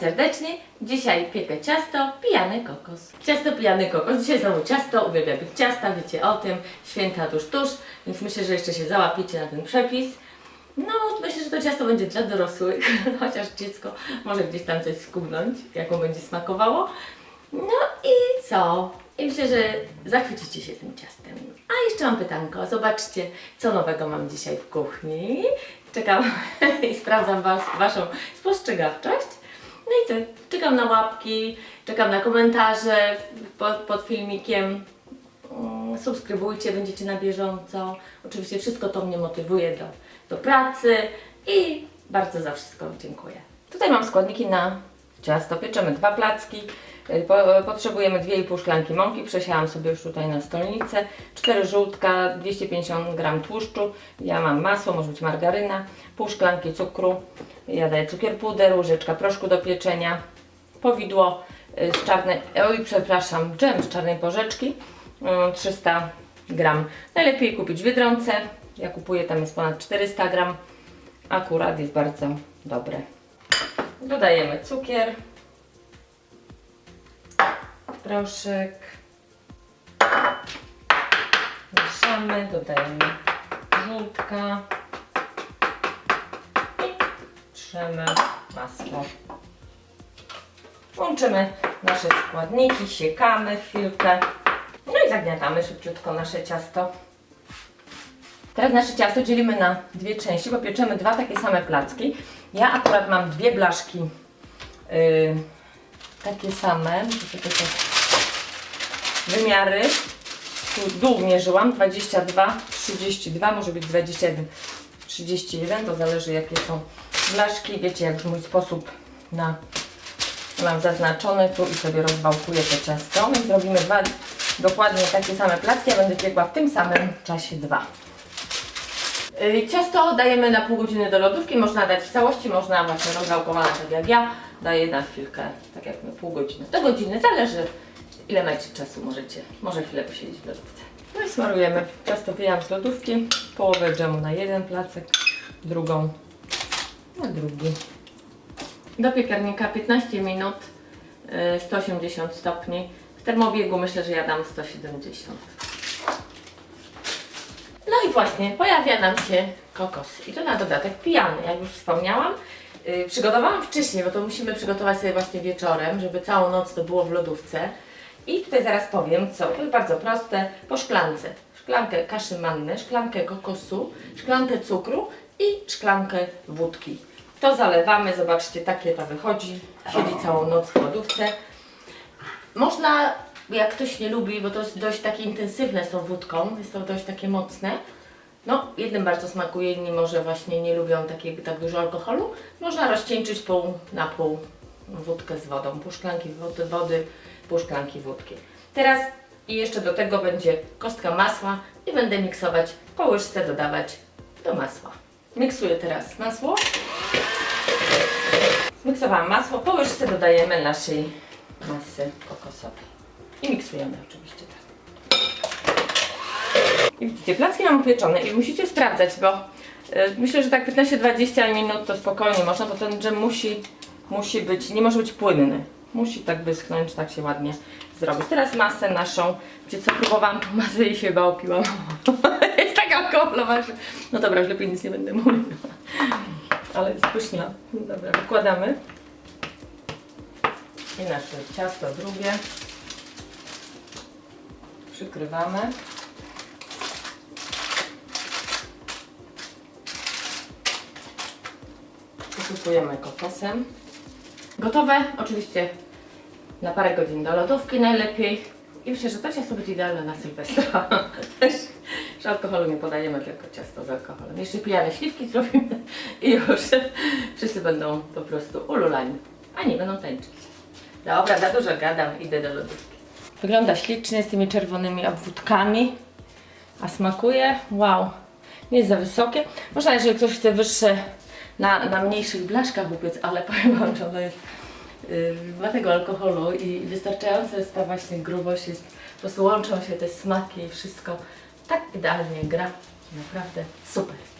Serdecznie. Dzisiaj piekę ciasto, pijany kokos. Ciasto, pijany kokos. Dzisiaj znowu ciasto, uwielbiam piec ciasta, wiecie o tym. Święta tuż, tuż, więc myślę, że jeszcze się załapiecie na ten przepis. No, myślę, że to ciasto będzie dla dorosłych, chociaż dziecko może gdzieś tam coś skubnąć, jaką będzie smakowało. No i co? I myślę, że zachwycicie się tym ciastem. A jeszcze mam pytanko. Zobaczcie, co nowego mam dzisiaj w kuchni. Czekam i sprawdzam was, Waszą spostrzegawczość. No i co? Czekam na łapki, czekam na komentarze pod, pod filmikiem. Mm, Subskrybujcie, będziecie na bieżąco. Oczywiście wszystko to mnie motywuje do, do pracy i bardzo za wszystko dziękuję. Tutaj mam składniki na ciasto. Pieczemy dwa placki. Y, Po, potrzebujemy 2,5 szklanki mąki. Przesiałam sobie już tutaj na stolnicę. 4 żółtka, 250 g tłuszczu. Ja mam masło, może być margaryna. Pół szklanki cukru. Ja daję cukier puder, łyżeczka proszku do pieczenia. Powidło y, z czarnej, oj przepraszam, dżem z czarnej porzeczki. y, 300 gram. Najlepiej kupić w Biedronce. Ja kupuję, tam jest ponad 400 gram. Akurat jest bardzo dobre. Dodajemy cukier, proszek, mieszamy, dodajemy żółtka trzemy masło. Łączymy nasze składniki, siekamy chwilkę, no i zagniatamy szybciutko nasze ciasto. Teraz nasze ciasto dzielimy na dwie części, bo pieczemy dwa takie same placki. Ja akurat mam dwie blaszki yy, takie same, wymiary. Tu dół mierzyłam 22, 32, może być 21, 31, to zależy jakie są blaszki. Wiecie, jak mój sposób na mam zaznaczony tu i sobie rozwałkuję to ciasto. Więc zrobimy dwa dokładnie takie same placki. Ja będę piekła w tym samym czasie dwa. Y, Ciasto dajemy na pół godziny do lodówki, można dać w całości, można właśnie rozwałkowane tak jak ja, daję na chwilkę, tak jak my, pół godziny, do godziny, zależy ile macie czasu, możecie, może chwilę posiedzieć w lodówce. No i smarujemy, ciasto wyjęłam z lodówki, połowę dżemu na jeden placek, drugą na drugi. Do piekarnika 15 minut, y, 180 stopni, w termobiegu myślę, że ja dam 170. No i właśnie, pojawia nam się kokos. I to na dodatek pijany, jak już wspomniałam. Yy, przygotowałam wcześniej, bo to musimy przygotować sobie właśnie wieczorem, żeby całą noc to było w lodówce. I tutaj zaraz powiem, co. To jest bardzo proste. Po szklance. Szklankę kaszy manny, szklankę kokosu, szklankę cukru i szklankę wódki. To zalewamy, zobaczcie, takie to wychodzi. Siedzi całą noc w lodówce. Można, jak ktoś nie lubi, bo to jest dość takie intensywne z tą wódką, jest to dość takie mocne. No, jednym bardzo smakuje, inni może właśnie nie lubią takiego, tak dużo alkoholu. Można rozcieńczyć pół na pół wódkę z wodą. Pół szklanki wody, wody pół szklanki wódki. Teraz i jeszcze do tego będzie kostka masła i będę miksować, po łyżce dodawać do masła. Miksuję teraz masło. Zmiksowałam masło, po łyżce dodajemy naszej masy kokosowej. I miksujemy oczywiście tak. I widzicie, placki mam upieczone i musicie sprawdzać, bo y, myślę, że tak 15-20 minut to spokojnie można, bo ten dżem musi, musi być, nie może być płynny. Musi tak wyschnąć, tak się ładnie zrobić. Teraz masę naszą, gdzie co próbowałam tą masę i się chyba opiłam. No dobra, już lepiej nic nie będę mówiła. Ale jest pyszna. Dobra, wykładamy. I nasze ciasto drugie. Przykrywamy. Posypujemy kokosem. Gotowe, oczywiście na parę godzin do lodówki najlepiej. I myślę, że to ciasto będzie idealne na Sylwestra. Że alkoholu nie podajemy, tylko ciasto z alkoholem. Jeszcze pijane śliwki zrobimy i już wszyscy będą po prostu ululani. A nie, będą tańczyć. Dobra, za dużo gadam, idę do lodówki. Wygląda ślicznie z tymi czerwonymi obwódkami. A smakuje? Wow. Nie jest za wysokie. Można, jeżeli ktoś chce wyższe na, na mniejszych blaszkach upiec, ale powiem Wam, że ono jest yy, ma tego alkoholu i wystarczająca jest ta właśnie grubość, jest, po prostu łączą się te smaki i wszystko tak idealnie gra. Naprawdę super.